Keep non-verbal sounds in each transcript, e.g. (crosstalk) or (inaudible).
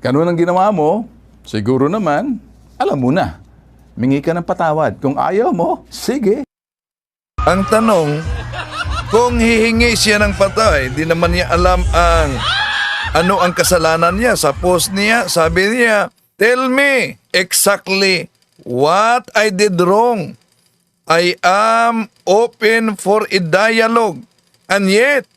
ganun ang ginawa mo, siguro naman, alam mo na. Mingi ka ng patawad. Kung ayaw mo, sige. Ang tanong, kung hihingi siya ng patay, di naman niya alam ang ano ang kasalanan niya. Sa post niya, sabi niya, Tell me exactly what I did wrong. I am open for a dialogue. And yet,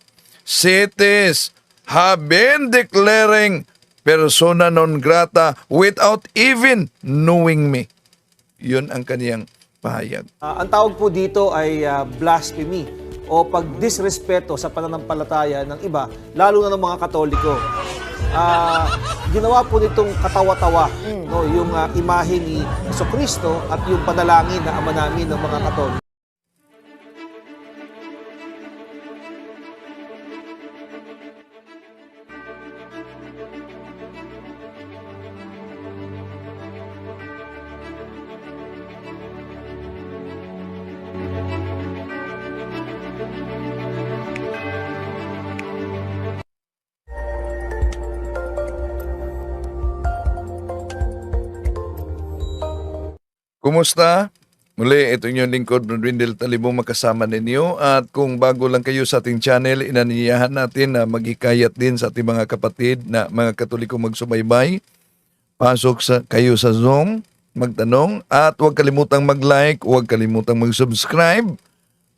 cities have been declaring persona non grata without even knowing me. Yun ang kaniyang pahayag. Ah, ang tawag po dito ay ah, blasphemy o pagdisrespeto sa pananampalataya ng iba, lalo na ng mga Katoliko. Ah, ginawa po nitong katawa-tawa no, yung ah, imahe ni Kristo at yung panalangin na ama namin ng mga Katoliko. Kumusta? Muli, ito yung lingkod ng Dwindle Talibong makasama ninyo at kung bago lang kayo sa ating channel, inaniyahan natin na maghikayat din sa ating mga kapatid na mga katoliko magsubaybay. Pasok sa, kayo sa Zoom, magtanong at huwag kalimutang mag-like, huwag kalimutang mag-subscribe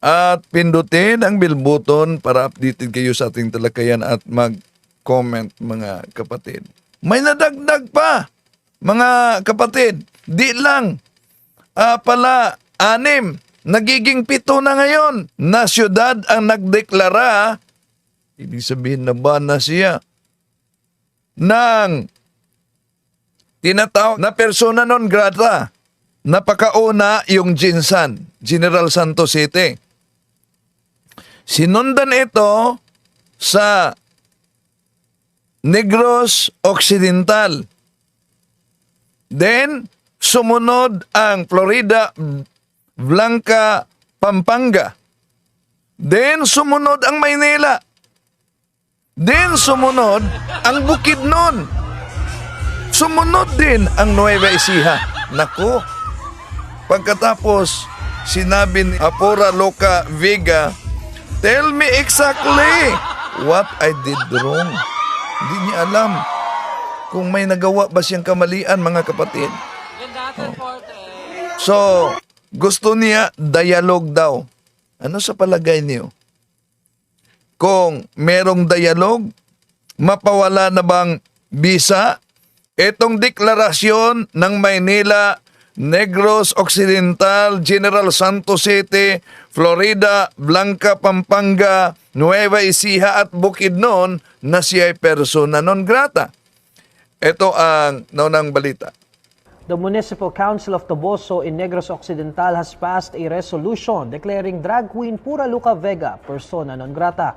at pindutin ang bell button para updated kayo sa ating talakayan at mag-comment mga kapatid. May nadagdag pa mga kapatid, di lang Ah, pala, anim. Nagiging pito na ngayon na syudad ang nagdeklara, ibig sabihin na ba na siya, ng tinatawag na persona non grata. Napakauna yung Jinsan, General Santos City. Sinundan ito sa Negros Occidental. Then, sumunod ang Florida Blanca, Pampanga. Then, sumunod ang Maynila. Then, sumunod ang Bukidnon. Sumunod din ang Nueva Ecija. Nako, pagkatapos sinabi ni Apora Loca Vega, Tell me exactly what I did wrong. Hindi niya alam kung may nagawa ba siyang kamalian mga kapatid. So, gusto niya dialogue daw. Ano sa palagay niyo? Kung merong dialogue, mapawala na bang bisa? Itong deklarasyon ng Maynila, Negros Occidental, General Santos City, Florida, Blanca, Pampanga, Nueva Ecija at Bukidnon na siya ay persona non grata. Ito ang naunang balita. The Municipal Council of Toboso in Negros Occidental has passed a resolution declaring drag queen Pura Luca Vega persona non grata.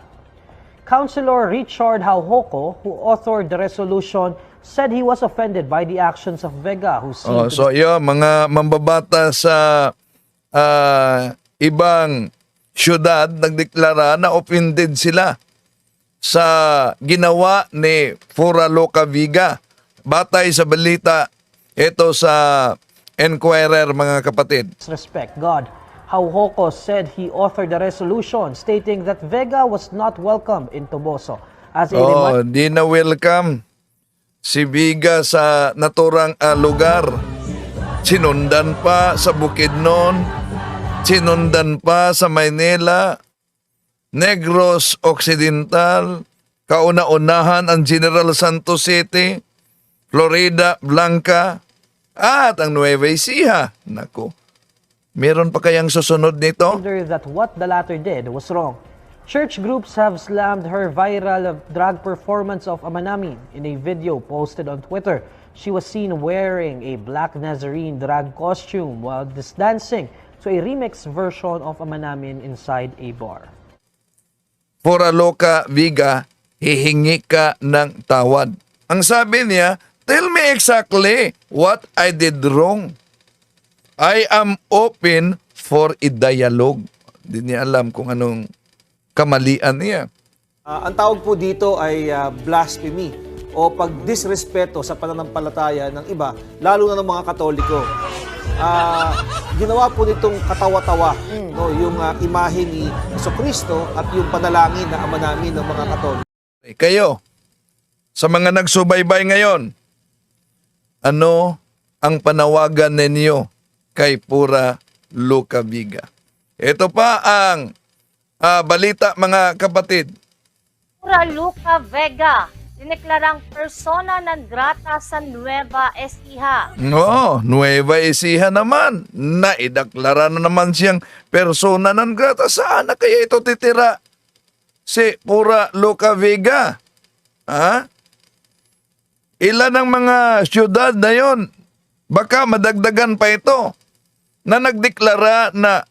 Councilor Richard Hauhoko, who authored the resolution, said he was offended by the actions of Vega, who Oh, seemed to so yun, mga mambabata sa ah, ibang syudad nagdeklara na offended sila sa ginawa ni Fura Loca Viga. Batay sa balita, ito sa Enquirer mga kapatid. disrespect God. Hauhoko said he authored the resolution stating that Vega was not welcome in Toboso as a Oh, di na welcome si Viga sa naturang ah, lugar. Sinundan pa sa Bukidnon, sinundan pa sa Maynila, Negros Occidental, kauna-unahan ang General Santos City, Florida Blanca, at ang Nueva Ecija. Nako, meron pa kayang susunod nito? that what the latter did was wrong. Church groups have slammed her viral drag performance of Amanamin in a video posted on Twitter. She was seen wearing a black Nazarene drag costume while dancing to a remix version of Amanamin inside a bar. Pura Loca Viga, hihingi ka ng tawad. Ang sabi niya, tell me exactly what I did wrong. I am open for a dialogue. Hindi niya alam kung anong kamalian niya. Ah, ang tawag po dito ay ah, blasphemy o pagdisrespeto sa pananampalataya ng iba, lalo na ng mga Katoliko. Ah, ginawa po nitong katawa-tawa no, yung ah, imahe ni Kristo at yung panalangin na ama namin ng mga Katoliko. Kayo, sa mga nagsubaybay ngayon, ano ang panawagan ninyo kay Pura Luca Viga? Ito pa ang ah, balita mga kapatid. Pura Luca Vega, dineklarang persona non grata sa Nueva Ecija. No, Nueva Ecija naman. Naidaklara na naman siyang persona non grata. Saan na kaya ito titira? Si Pura Luca Vega. Ha? Ilan ang mga syudad na yon? Baka madagdagan pa ito na nagdeklara na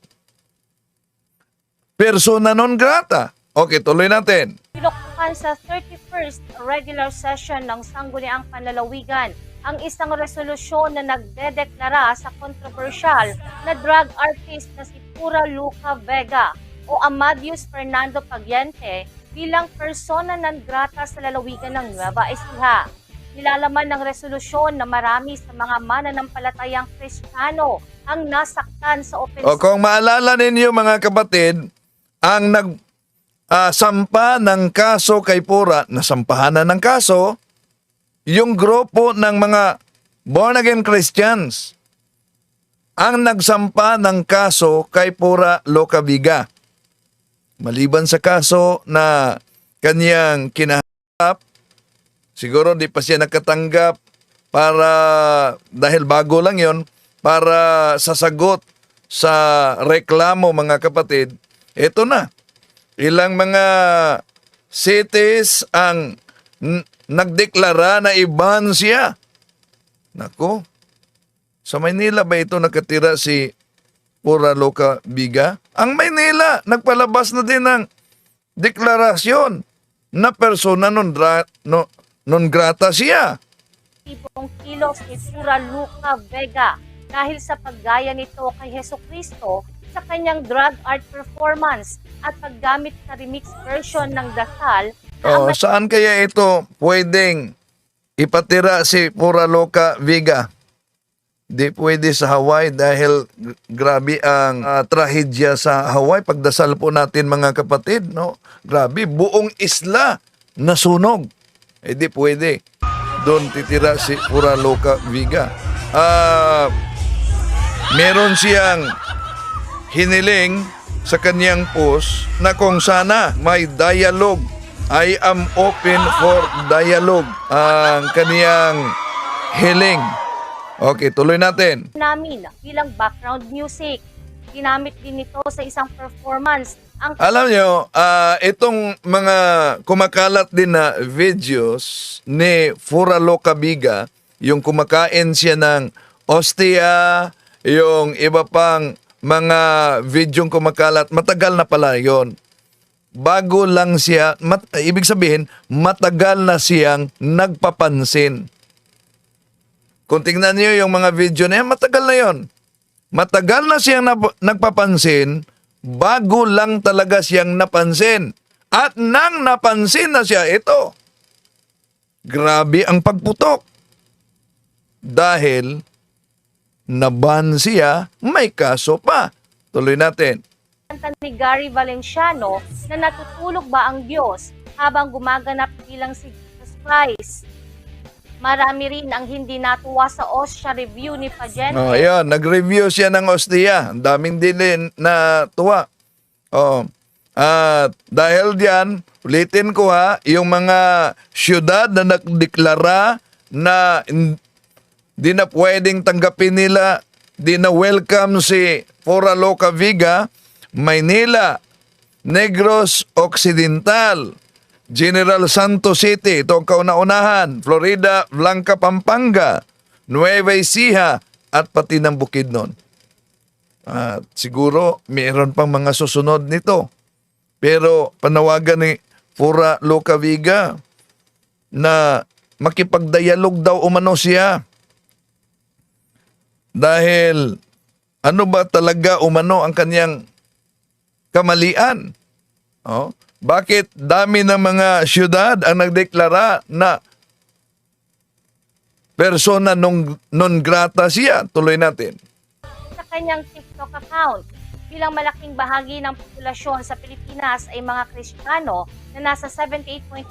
persona non grata. Okay, tuloy natin. Pinukpukan sa 31st regular session ng Sangguniang Panlalawigan ang isang resolusyon na nagdedeklara sa kontrobersyal na drug artist na si Pura Luca Vega o Amadius Fernando Pagiente bilang persona non grata sa lalawigan ng Nueva Ecija. Nilalaman ng resolusyon na marami sa mga mananampalatayang Kristiyano ang nasaktan sa O opensyon kung maalala ninyo mga kapatid, ang nag ah, sampa ng kaso kay Pura, nasampahan na ng kaso, yung grupo ng mga born again Christians ang nagsampa ng kaso kay Pura Locaviga. Maliban sa kaso na kanyang kinaharap, siguro di pa siya nakatanggap para dahil bago lang yon para sasagot sa reklamo mga kapatid, ito na. Ilang mga cities ang nagdeklara na iban siya. Nako, sa Maynila ba ito nakatira si Pura Loca Biga? Ang Maynila, nagpalabas na din ng deklarasyon na persona non, dra- no, non grata siya. libong kilos ni Pura Luca Vega dahil sa paggaya nito kay Heso Kristo sa kanyang drug art performance at paggamit sa remix version ng dasal Oh, saan kaya ito pwedeng ipatira si Pura Loca Viga? Di pwede sa Hawaii dahil grabe ang ah, trahedya sa Hawaii. Pagdasal po natin mga kapatid, no? Grabe, buong isla nasunog. Eh di pwede. Doon titira si Pura Loca Viga. Ah, meron siyang hiniling sa kanyang post na kung sana may dialogue. I am open for dialogue. Ang kaniyang hiling. Okay, tuloy natin. namin bilang background music. Ginamit din ito sa isang performance ang Alam nyo, ah, itong mga kumakalat din na videos ni Fura Locabiga, yung kumakain siya ng ostia, yung iba pang mga videong kumakalat, matagal na pala yon. Bago lang siya, mat, ibig sabihin, matagal na siyang nagpapansin. Kung tingnan niyo yung mga video na yan, matagal na yon. Matagal na siyang nagpapansin, bago lang talaga siyang napansin. At nang napansin na siya, ito, grabe ang pagputok. Dahil naban siya, may kaso pa. Tuloy natin. ni Gary Valenciano na natutulog ba ang Diyos habang gumaganap bilang si Jesus Christ. Marami rin ang hindi natuwa sa OSHA review ni Pagente. Oh, ayun, nag-review siya ng ostia. Ang daming din na tuwa. Oh. At dahil diyan, ulitin ko ha, yung mga syudad na nagdeklara na di na pwedeng tanggapin nila, di na welcome si Fora Loca Viga, Maynila, Negros Occidental, General Santos City, ito ang kauna-unahan, Florida, Blanca, Pampanga, Nueva Ecija, at pati ng Bukidnon. At siguro, mayroon pang mga susunod nito. Pero panawagan ni Fura Loca Viga na makipagdialog daw umano siya. Dahil ano ba talaga umano ang kanyang kamalian? Oh, bakit dami ng mga syudad ang nagdeklara na persona non, non grata siya. Tuloy natin. sa kanyang TikTok account. Bilang malaking bahagi ng populasyon sa Pilipinas ay mga Kristiyano na nasa 78.8%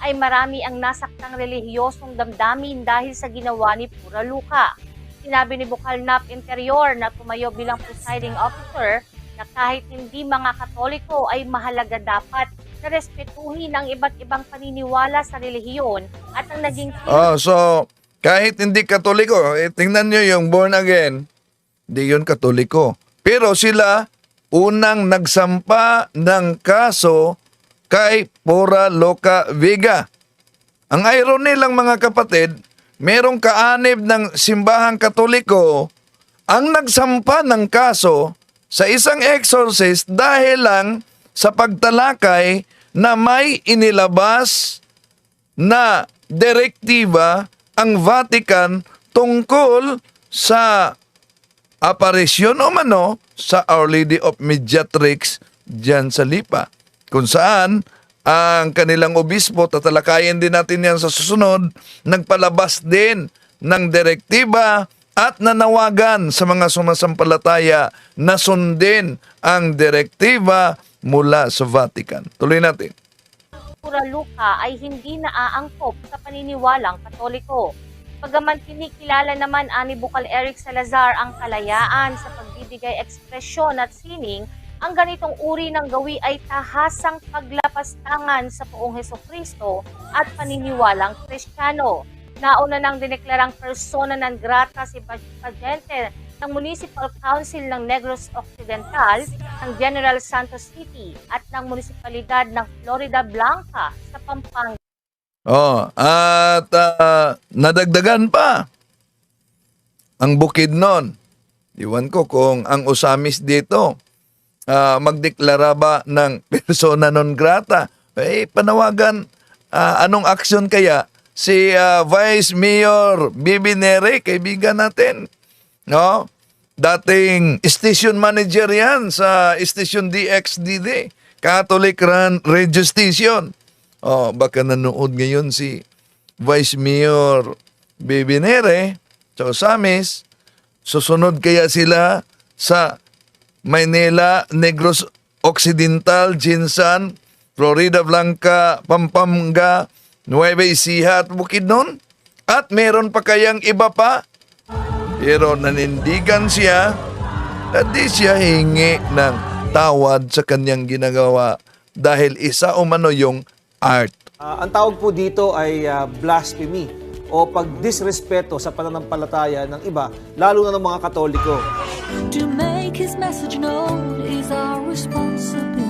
ay marami ang nasaktang relihiyosong damdamin dahil sa ginawa ni Pura Luka. Sinabi ni Bukal Nap Interior na tumayo bilang presiding officer na kahit hindi mga Katoliko ay mahalaga dapat na respetuhin ang iba't ibang paniniwala sa relihiyon at ang naging Oh, so kahit hindi katoliko, eh, tingnan nyo yung born again, hindi yun katoliko. Pero sila unang nagsampa ng kaso kay Pura Loca Vega. Ang irony lang mga kapatid, merong kaanib ng simbahang katoliko ang nagsampa ng kaso sa isang exorcist dahil lang sa pagtalakay na may inilabas na direktiba ang Vatican tungkol sa aparisyon o mano sa Our Lady of Mediatrix dyan sa Lipa. Kung saan ang kanilang obispo, tatalakayin din natin yan sa susunod, nagpalabas din ng direktiba at nanawagan sa mga sumasampalataya na sundin ang direktiba mula sa Vatican. Tuloy natin. Pura Luka ay hindi naaangkop sa paniniwalang katoliko. Pagaman kinikilala naman ani Bukal Eric Salazar ang kalayaan sa pagbibigay ekspresyon at sining, ang ganitong uri ng gawi ay tahasang paglapastangan sa poong Heso Kristo at paniniwalang Kristiyano. Nauna nang dineklarang persona ng grata si Pagente ng Municipal Council ng Negros Occidental, ng General Santos City at ng Munisipalidad ng Florida Blanca sa Pampanga. Oh, at ah, nadagdagan pa ang bukid nun. Iwan ko kung ang usamis dito ah, magdeklara ba ng (laughs) persona non grata. Eh, panawagan, ah, anong aksyon kaya si ah, Vice Mayor Bibi Nere, kaibigan natin, no? Dating station manager yan sa station DXDD, Catholic Run Radio Station. Oh, baka nanood ngayon si Vice Mayor Bibi Nere, tsaka Samis, susunod kaya sila sa Maynila, Negros Occidental, Jinsan, Florida Blanca, Pampanga, Nueva Ecija at Bukidnon? At meron pa kayang iba pa? Pero nanindigan siya na di siya hingi ng tawad sa kanyang ginagawa dahil isa umano yung art. Ah, ang tawag po dito ay ah, blasphemy o pagdisrespeto sa pananampalataya ng iba, lalo na ng mga Katoliko. To make his message known is our responsibility.